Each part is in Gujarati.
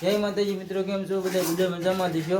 જય માતાજી મિત્રો, કેમ છો? બધા વીડિયો મજામાં જશો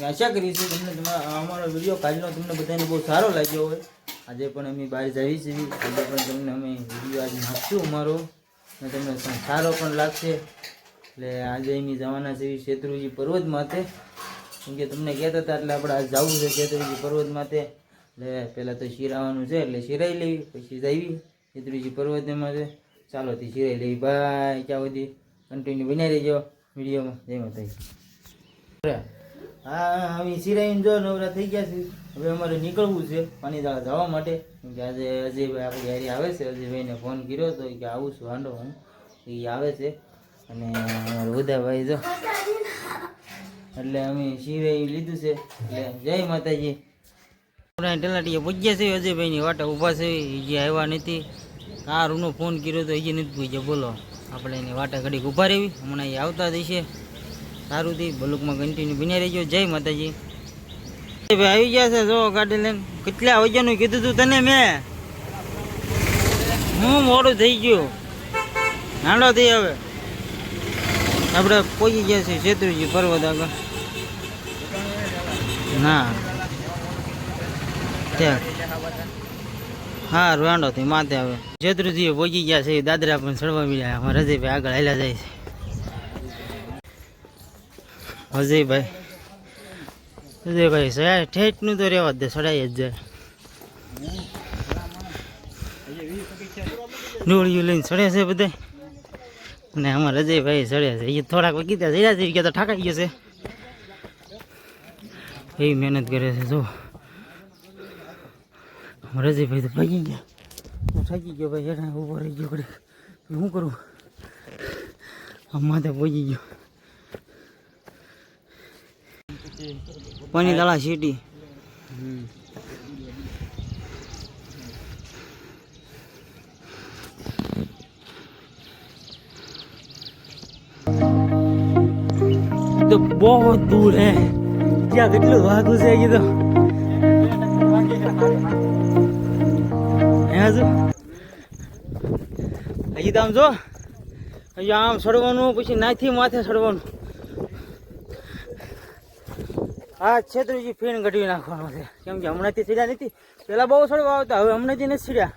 આશા કરી છે તમને તમારા અમારો વીડિયો કાલનો તમને બધાને બહુ સારો લાગ્યો હોય. આજે પણ અમે બહાર જઈ છીએ. આજે પણ તમને અમે વીડિયો આજે નાખશું અમારો. અને તમને સારો પણ લાગશે. એટલે આજે અમે જવાના છે શેત્રુજી પર્વત માટે કેમ કે તમને કહેતા હતા એટલે આપણે આજે જવું છે શેત્રુજી પર્વત માટે એટલે પહેલાં તો શિરાવાનું છે, એટલે શિરાઈ લેવી, પછી જઈવી શેત્રુજી પર્વત માટે ચાલો, તે શિરાઈ લેવી. બાય ત્યાં સુધી કન્ટિન્યુ બનાવી રહેજો. વિડીયોમાં. જય માતાજી. હા અમે સિરાઈને જો નવરા થઈ ગયા છે. હવે અમારે નીકળવું છે પાણીદાળા જવા માટે. કે આજે અજયભાઈ આપણી હારી આવે છે. અજયભાઈને ફોન કર્યો હતો કે આવું છું, હાંડો હું. એ આવે છે. અને અમારા ઉદાભાઈ જો. એટલે અમે સિરાઈ લીધું છે. એટલે જય માતાજી. ટેલાટીએ પૂજ્યા છે. અજયભાઈની વાટે ઊભા છે. હજી આવ્યા નથી. કારનો ફોન કર્યો તો હજી નથી પૂજ્યા. બોલો. આપણે એની વાટે ઘડીક ઊભા રહેવી. હમણાં એ આવતા જશે સારું થી બલુકમાં કન્ટિન્યુ બન્યા રહેજો. જય માતાજી. ભાઈ આવી ગયા છે જો ગાડી લઈને. કેટલા વાગ્યાનું કીધું તું તને મેં? હું મોડું થઈ ગયું. નાડો થઈ હવે. આપણે પહોંચી ગયા છે શેત્રુજી પર્વત આગળ. ના. ત્યાં. હા રોંડો થી માથે હવે શેત્રુજી પહોંચી ગયા છે દાદરા પણ ચડવા મળ્યા અમારા રજયભાઈ આગળ હાલ્યા જાય છે. અજયભાઈ અજયભાઈ સાહેબ, ઠેઠનું તો રહેવા દે, સડાઈ જ જાય. ડોળિયું લઈને ચડે છે બધે ને અમારા અજયભાઈ ચડ્યા છે. એ થોડાક કીધા જયા છે કે તો ઠાકાઈ ગયો છે. એવી મહેનત કરે છે જો અમારા અજયભાઈ તો ભાગી ગયા. હું થાકી ગયો ભાઈ હેઠા ઊભો રહી ગયો ઘડીક. શું કરું? માથે પહોંચી ગયો. પાણી દાળા સીટી તો બહુ દૂર, હે. ત્યાં કેટલું વાગું છે કીધું? હજુ હજી તો આમ જો, હજી આમ સડવાનું પછી નાથી માથે સડવાનું હા છેતરીજી ફીણ ઘટી નાખવાનો છે. કેમ કે હમણાંથી સીડ્યા નથી. પહેલાં બહુ સડવા આવતા, હવે હમણાંથી નથી સીડ્યા.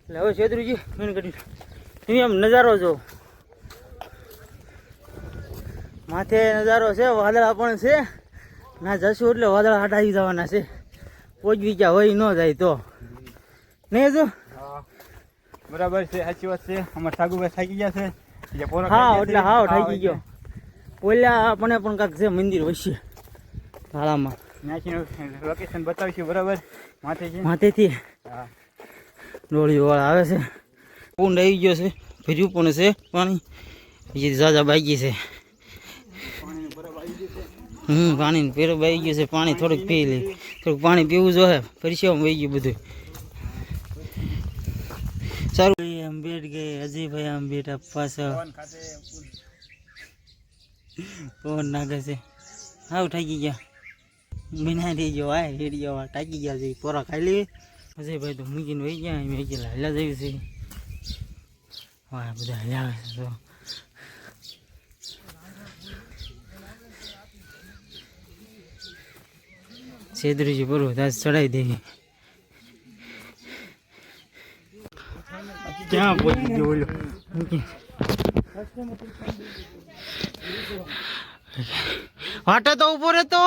એટલે હવે છેતરીજી ફીણ ઘટી તમે આમ નજારો જો. માથે નજારો છે, વાદળા પણ છે. ના જશું એટલે વાદળા હટાવી જવાના છે. પોચવી ગયા હોય ન જાય તો. નહીં જો. બરાબર છે સાચી વાત છે. અમારા સાગુભાઈ થાકી ગયા છે. હા એટલે હાવ છે. ગયો. ઓલા આપણે પણ કાંક છે મંદિર વચ્ચે. ભાડામાં લોકેશન બતાવીશું બરાબર? માથેથી માથેથી. હા. ડોળીઓ વાળા આવે છે. કુંડ આવી ગયો છે. ભર્યું પણ છે પાણી. બીજી ઝાઝા બાકી છે. હમ પાણી પેરો બાઈ ગયું છે. પાણી થોડુંક પી લે. થોડુંક પાણી પીવું જોઈએ પરિસેવામાં વહી ગયું બધું. સારું. આમ બેઠ ગઈ અજયભાઈ આમ બેઠા પાછા. પવન ખાતે પવન નાખે છે. હાવ ઠાકી ગયા. બિના રહી ગયો આ રેડી ગયો ટાકી ગયા છે પોરા ખાઈ લેવી. અજયભાઈ તો મૂકીને વહી ગયા મેં ગયેલા હેલા જેવી છે. હા બધા હેલા છે તો. છેદરીજી બરોબર તાજ ચડાવી દેવી ક્યાં પહોંચી ગયો ઓલો? વાટે તો ઊભો રહેતો.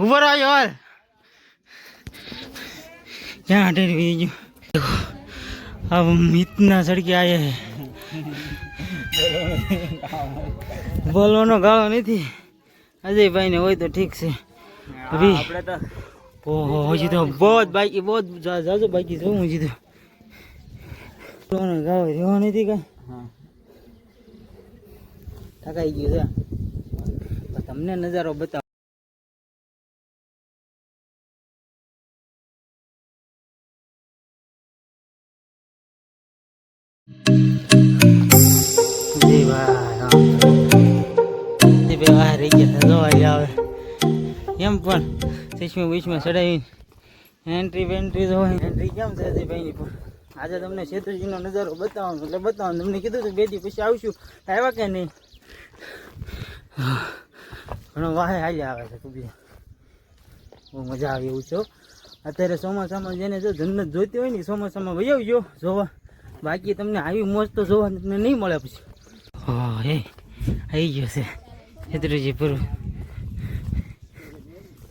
ઊભો રહ્યો યાર ક્યાં હાટે રહી ગયો આ મિતના સડકે આયે બોલવાનો ગાળો નથી. અજયભાઈ ને હોય તો ઠીક છે. આપણે તો ઓહો હજી તો બહુ જ બાકી બહુ જ જા- જાજુ બાકી છે હું હજી તો બોલવાનો ગાળો રહ્યો નથી કાંઈ હા થકાઈ ગયું છે પણ તમને નજારો બતાવ જી ભાઈ હા. જી ભાઈ આ રહી ગયા જો અહીં આવે એમ પણ ચશ્મા બિશ્મા ચડાવી એન્ટ્રી વેન્ટ્રી તો એન્ટ્રી કેમ છે ભાઈની પણ આજે તમને શેત્રુજીનો નજારો બતાવવાનો એટલે બતાવવાનું, તમને કીધું હતું બે પછી આવશું. આવ્યા કે નહીં? ઘણો વાહે હાલ્યા આવે છે કુબી બહુ મજા આવે એવું છો અત્યારે ચોમાસામાં જેને જો જન્નત જોઈતી હોય ને ચોમાસામાં વહી આવજો જોવા. બાકી તમને આવી મોજ તો જોવા તમને નહીં મળે પછી. હા હે આવી ગયો છે. શેત્રુજી પૂરું.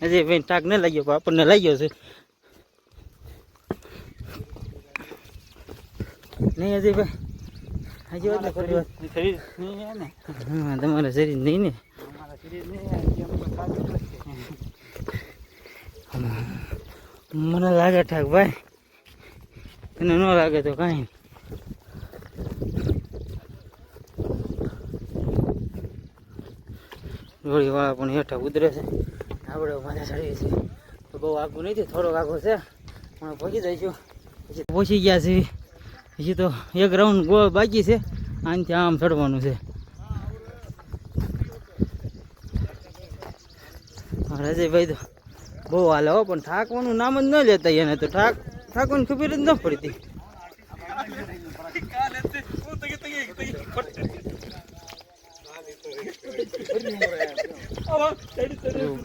હજી ભાઈ ટાક ન લાગ્યો પણ આપણને લાગ્યો છે. નહીં હજી ભાઈ હજી વાત શરીર નહીં હા તમારા શરીર નહીં ને. મને લાગે ઠાક ભાઈ. તને ન લાગે તો કાંઈ ગોળીવાળા પણ હેઠા ઉતરે છે. આપણે માથા ચડીએ છીએ તો બહુ આગું નથી થોડોક આગો છે. પણ પહોંચી જઈશું. પછી પહોંચી ગયા છે હજી તો એક રાઉન્ડ ગોળ બાકી છે. આનાથી આમ ચડવાનું છે. રજયભાઈ તો બહુ હાલે હો, પણ થાકવાનું નામ જ ન લેતા એને તો થાક થાકવાની ખબર જ ન પડતી.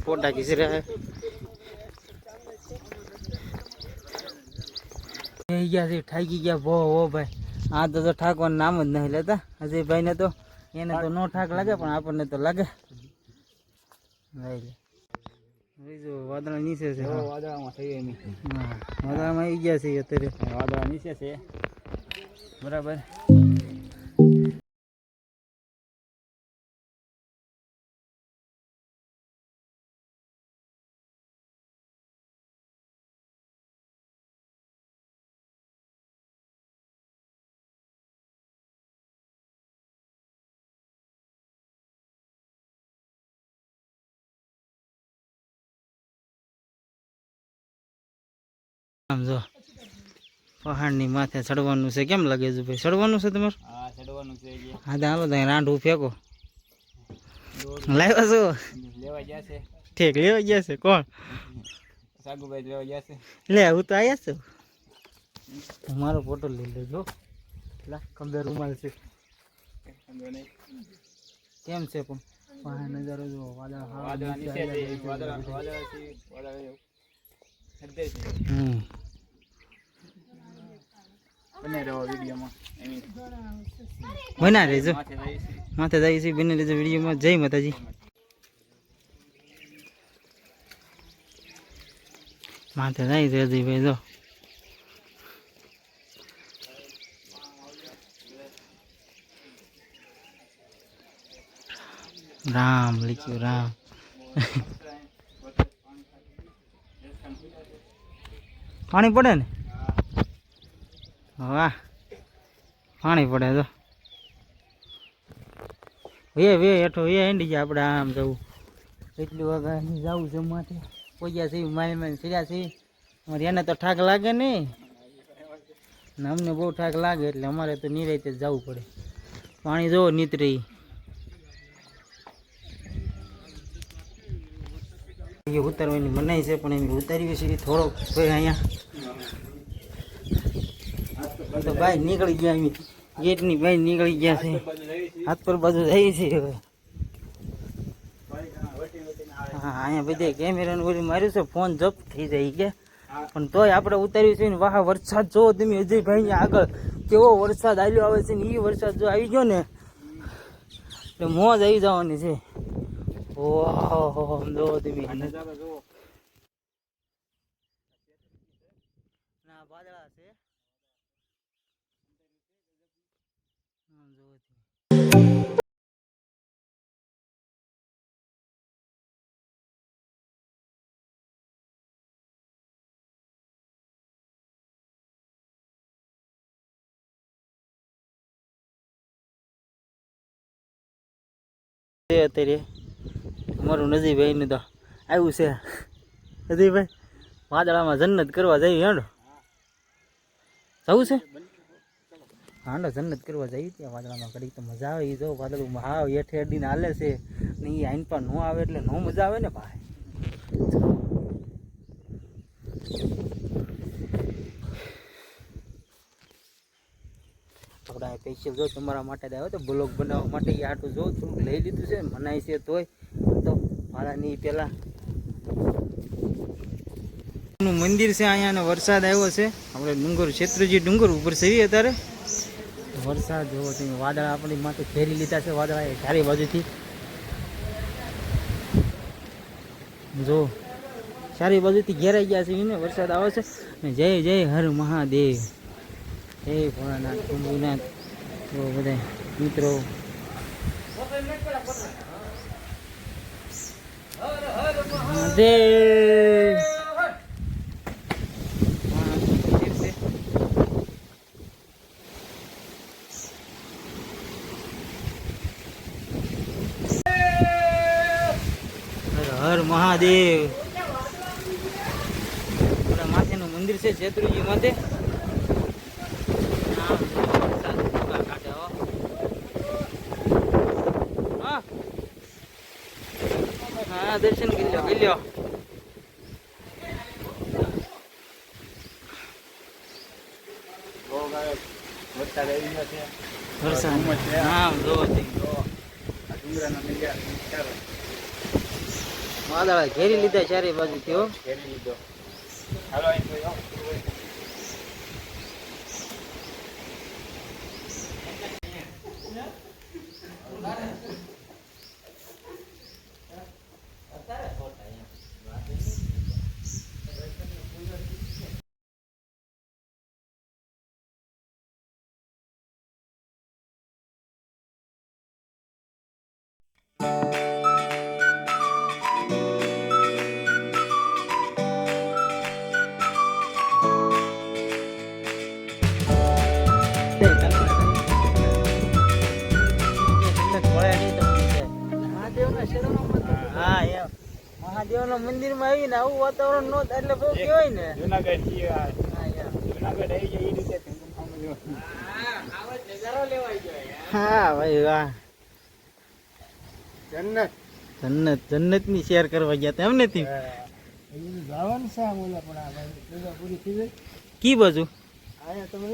પોટા રહ્યા થઈ ગયા છે થાકી ગયા ભો હો ભાઈ આ તો. તો ઠાકવાનું નામ જ નહીં લેતા અજયભાઈ ને તો એને તો નો ઠાક લાગે પણ આપણને તો લાગે. વાદળા નીચે છે. વાદળામાં આવી ગયા છે અત્યારે. વાદળા નીચે છે. બરાબર. આમ જો પહાડની માથે ચડવાનું છે. કેમ લાગે છે ભાઈ? ચડવાનું છે તમારે? હા ચડવાનું છે હા તો હાલો ત્યાં રાંડું ફેંકો. લાવ્યા છો? લેવા ગયા છે. ઠીક લેવા ગયા છે. કોણ? સાગુભાઈ લેવા ગયા છે. લે હું તો આવ્યા છું. મારો ફોટો લઈ લેજો. લા કમદર રૂમાલ છે. કેમ છે પણ? પહાડ નજારો જો વાદળ વાદળ નીચે વાદળ વાદળ હમ. બને રહો વિડીયોમાં એમ બના રહેજો માથે રહી છે માથે જાય છે બની રહેજો વિડીયોમાં જય માતાજી માથે જાય છે હજી ભાઈ જો રામ લખ્યું રામ પાણી પડે ને વાહ, પાણી પડે તો. વે વે, હેઠો વે, હેંડી જાય આપણે આમ જવું. એટલી વાગે જવું છે માથે પોગ્યા છે માય માય સિર્યા છે અમારે એને તો ઠાક લાગે નહીં. ને અમને બહુ ઠાક લાગે એટલે અમારે તો નિરાયતે જવું પડે. પાણી જોવો નીતરી. ઉતારવાની મનાઈ છે, પણ એમ ઉતારી છીએ થોડોક અહીંયા. તો ભાઈ નીકળી ગયા એમ ગેટની ભાઈ નીકળી ગયા છે હાથ પર બાજુ જાય છે હવે હા અહીંયા બધે કેમેરાનું ઓલું માર્યું છે ફોન જપ્ત થઈ જાય કે પણ તોય આપણે ઉતાર્યું છે ને વાહ વરસાદ જો તમે અજયભાઈ આગળ કેવો વરસાદ આવ્યો આવે છે ને એ વરસાદ જો આવી ગયો ને એટલે મોજ આવી જવાની છે ઓહો જો તમે અત્યારે. અમારું નજીભાઈને તો આવ્યું છે. નજીભાઈ વાદળામાં જન્નત કરવા જઈએ હેડો. જવું છે? હાંડો, જન્નત કરવા જઈએ ત્યાં વાદળામાં કરી તો મજા આવે. એ જો વાદળું હાવ હેઠે અડીને હાલે છે. ને એ આઈન પર ન આવે એટલે નો મજા આવે ને ભાઈ. આપણે સ્પેશિયલ જો તમારા માટે આવ્યો તો બ્લોગ બનાવવા માટે એ આટલું જો થોડુંક લઈ લીધું છે, મનાય છે તોય. તો ભાડાની પહેલાં મંદિર છે અહીંયા અને વરસાદ આવ્યો છે. આપણે ડુંગર ક્ષેત્રજી ડુંગર ઉપર સેવી અત્યારે. વરસાદ જોવો તમે વાદળ આપણી માટે ઘેરી લીધા છે, વાદળા ચારે બાજુથી. જો, ચારે બાજુથી ઘેરાઈ ગયા છે, એને વરસાદ આવે છે. ને જય જય હર મહાદેવ. જય ભોળાનાથ શંભુનાથ તો બધા મિત્રો. મહાદેવ. હા, હર મહાદેવ આપણા માથેનું મંદિર છે શેત્રુજી માથે આમ વરસાદ ભૂકા કાઢે હો. હા હા દર્શન કરી લો કરી લો ઘેરી લીધા ચારે બાજુ થયો. ઘેરી લીધો. હાલો મહાદેવના મંદિરમાં આવીને આવું વાતાવરણ નો એટલે બહુ કેવાય ને. જુનાગઢ જુનાગઢ આવી જાય એ રીતે હા ભાઈ વાહ. જન્નત. જન્નત જન્નતની શેર કરવા ગયા હતા એમ નથી જવાનું છે આમ પણ આ ભાઈ પૂરી થઈ ગઈ કી બાજુ? આયા તમે